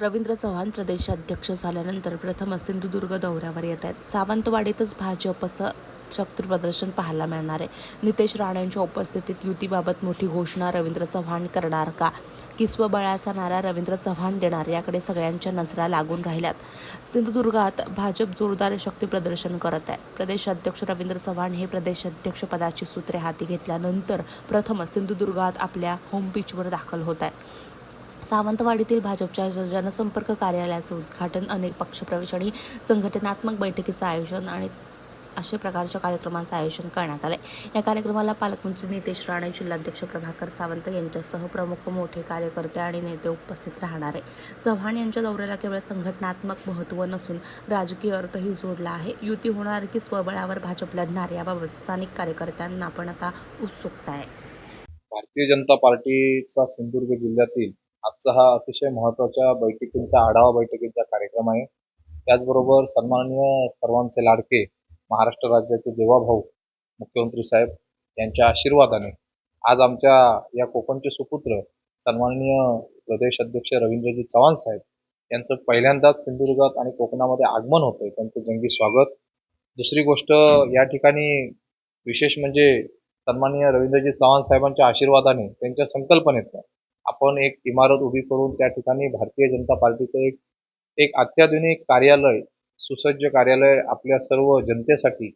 रवींद्र चव्हाण प्रदेशाध्यक्ष झाल्यानंतर प्रथमच सिंधुदुर्ग दौऱ्यावर येत आहेत. सावंतवाडीतच भाजपचं शक्तीप्रदर्शन पाहायला मिळणार आहे. नितेश राणेंच्या उपस्थितीत युतीबाबत मोठी घोषणा रवींद्र चव्हाण करणार का? किस्वबळाचा नारा रवींद्र चव्हाण देणार याकडे सगळ्यांच्या नजरा लागून राहिल्यात. सिंधुदुर्गात भाजप जोरदार शक्तीप्रदर्शन करत आहे. प्रदेशाध्यक्ष रवींद्र चव्हाण हे प्रदेशाध्यक्ष पदाची सूत्रे हाती घेतल्यानंतर प्रथमच सिंधुदुर्गात आपल्या होम पिचवर दाखल होत आहे सावंतवाडीतील भाजपच्या जनसंपर्क कार्यालयाचं उद्घाटन अनेक पक्षप्रवेश आणि संघटनात्मक बैठकीचं आयोजन आणि अशा प्रकारच्या कार्यक्रमांचं आयोजन करण्यात आलंय. या कार्यक्रमाला पालकमंत्री नितेश राणे जिल्हाध्यक्ष प्रभाकर सावंत यांच्यासह प्रमुख मोठे कार्यकर्ते आणि नेते उपस्थित राहणार आहे चव्हाण यांच्या दौऱ्याला केवळ संघटनात्मक महत्त्व नसून राजकीय अर्थही जोडला आहे. युती होणार की स्वबळावर भाजप लढणार याबाबत स्थानिक कार्यकर्त्यांना पण आता उत्सुकता आहे. भारतीय जनता पार्टीचा सिंधुदुर्ग जिल्ह्यातील आजचा हा अतिशय महत्त्वाच्या बैठकींचा आढावा बैठकीचा कार्यक्रम आहे. त्याचबरोबर सन्माननीय सर्वांचे लाडके महाराष्ट्र राज्याचे देवाभाऊ मुख्यमंत्री साहेब यांच्या आशीर्वादाने आज आमच्या या कोकणचे सुपुत्र सन्माननीय प्रदेश अध्यक्ष रवींद्रजी चव्हाण साहेब यांचं पहिल्यांदाच सिंधुदुर्गात आणि कोकणामध्ये आगमन होतंय. त्यांचं जंगी स्वागत. दुसरी गोष्ट या ठिकाणी विशेष म्हणजे सन्माननीय रवींद्रजी चव्हाण साहेबांच्या आशीर्वादाने त्यांच्या संकल्पनेतनं आपण एक इमारत उभी करून त्या ठिकाणी भारतीय जनता पार्टीचं एक एक अत्याधुनिक कार्यालय सुसज्ज कार्यालय आपल्या सर्व जनतेसाठी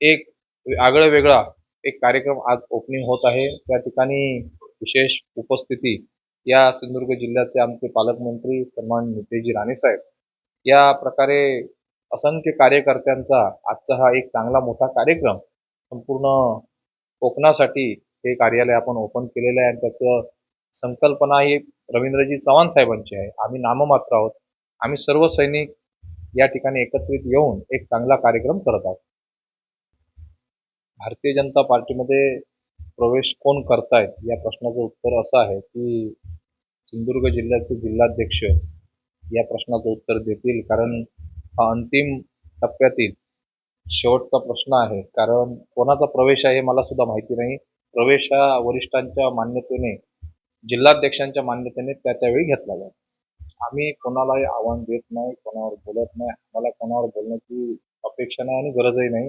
एक आगळं वेगळा एक कार्यक्रम आज ओपनिंग होत आहे. त्या ठिकाणी विशेष उपस्थिती या सिंधुदुर्ग जिल्ह्याचे आमचे पालकमंत्री सन्मान नितेजी राणेसाहेब या प्रकारे असंख्य कार्यकर्त्यांचा आजचा हा एक चांगला मोठा कार्यक्रम संपूर्ण कोकणासाठी हे कार्यालय आपण ओपन केलेलं आहे आणि त्याचं संकल्पना ही रवींद्रजी चव्हाण साहेबांची आहे. आम्ही नाममात्र आहोत. आम्ही सर्व सैनिक या ठिकाणी एकत्रित येऊन एक चांगला कार्यक्रम करत आहोत. भारतीय जनता पार्टीमध्ये प्रवेश कोण करतायत या प्रश्नाचं उत्तर असं आहे की सिंधुदुर्ग जिल्ह्याचे जिल्हाध्यक्ष या प्रश्नाचं उत्तर देतील. कारण हा अंतिम टप्प्यातील शेवटचा प्रश्न आहे. कारण कोणाचा प्रवेश आहे हे मला सुद्धा माहिती नाही. प्रवेश हा वरिष्ठांच्या मान्यतेने जिल्हाध्यक्षांच्या मान्यतेने त्या त्यावेळी घेतला जातो. आम्ही कोणालाही आव्हान देत नाही कोणावर बोलत नाही. आम्हाला कोणावर बोलण्याची अपेक्षा नाही आणि गरजही नाही.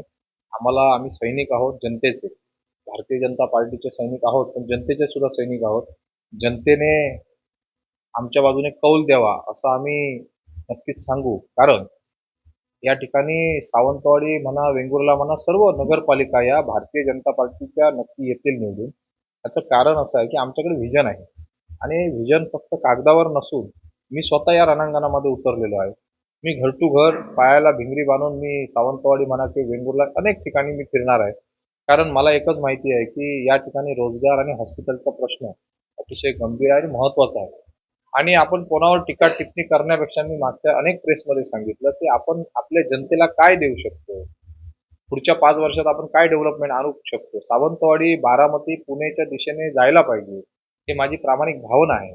आम्हाला आम्ही सैनिक आहोत जनतेचे. भारतीय जनता पार्टीचे सैनिक आहोत पण जनतेचे सुद्धा सैनिक आहोत. जनतेने आमच्या बाजूने कौल द्यावा असं आम्ही नक्कीच सांगू. कारण या ठिकाणी सावंतवाडी म्हणा वेंगुर्ला म्हणा सर्व नगरपालिका या भारतीय जनता पार्टीच्या नक्की येतील निवडून. याचं कारण असं आहे की आमच्याकडे व्हिजन आहे. आणि व्हिजन फक्त कागदावर नसून मी स्वतः या रणांगणामध्ये उतरलेलो आहे. मी घर टू घर पायाला भिंगरी बांधून मी सावंतवाडी म्हणा की वेंगुर्ला अनेक ठिकाणी मी फिरणार आहे. कारण मला एकच माहिती आहे की या ठिकाणी रोजगार आणि हॉस्पिटलचा प्रश्न अतिशय गंभीर आहे आणि महत्त्वाचा आहे. आणि आपण कोणावर टीका टिप्पणी करण्यापेक्षा मी मागच्या अनेक प्रेसमध्ये सांगितलं की आपण आपल्या जनतेला काय देऊ शकतो? पुढच्या पाच वर्षात आपण काय डेव्हलपमेंट आणू शकतो? सावंतवाडी बारामती पुणेच्या दिशेने जायला पाहिजे हे माझी प्रामाणिक भावना आहे.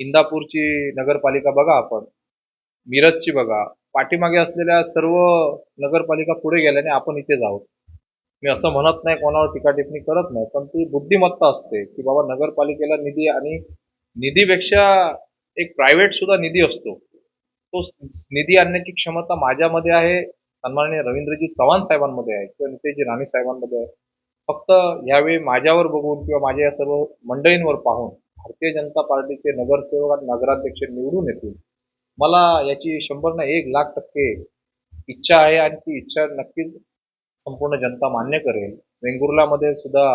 इंदापूरची नगरपालिका बघा आपण मिरजची बघा पाठीमागे असलेल्या सर्व नगरपालिका पुढे गेल्याने आपण इथे जाऊ. मी असं म्हणत नाही कोणावर टीका टिप्पणी करत नाही पण ती बुद्धिमत्ता असते की बाबा नगरपालिकेला निधी आणि निधीपेक्षा एक प्रायव्हेट सुद्धा निधी असतो. तो निधी आणण्याची क्षमता माझ्यामध्ये आहे सन्माननीय रवींद्रजी चव्हाण साहेबांमध्ये आहे किंवा नितेशजी राणे साहेबांमध्ये आहे. फक्त यावेळी माझ्यावर बघून किंवा माझ्या या सर्व मंडळींवर पाहून भारतीय जनता पार्टीचे नगरसेवक आणि नगराध्यक्ष निवडून येतील. मला याची शंभर ना एक लाख टक्के इच्छा आहे आणि ती इच्छा नक्कीच संपूर्ण जनता मान्य करेल. वेंगुर्लामध्ये सुद्धा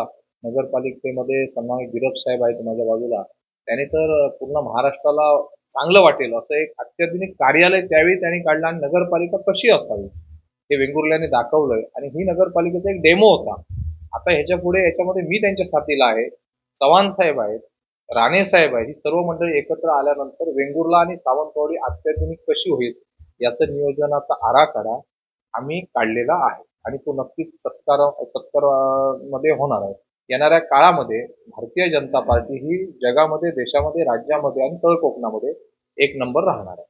नगरपालिकेमध्ये सन्मानित गिरप साहेब आहेत माझ्या बाजूला. त्याने तर पूर्ण महाराष्ट्राला चांगलं वाटेल असं एक अत्याधुनिक कार्यालय त्यावेळी त्यांनी काढलं आणि नगरपालिका कशी असावी हे वेंगुर्ल्याने दाखवलंय. आणि ही नगरपालिकेचा एक डेमो होता. आता ह्याच्या पुढे याच्यामध्ये मी त्यांच्या साथीला आहे चव्हाण साहेब आहेत राणे साहेब आहेत ही सर्व मंडळी एकत्र आल्यानंतर वेंगुर्ला आणि सावंतवाडी अत्याधुनिक कशी होईल याचं नियोजनाचा आराखडा आम्ही काढलेला आहे. आणि तो नक्कीच सत्कार सत्कारामध्ये होणार आहे. येणाऱ्या काळामध्ये भारतीय जनता पार्टी ही जगामध्ये देशामध्ये राज्यामध्ये आणि तळ कोकणामध्ये एक नंबर राहणार आहे.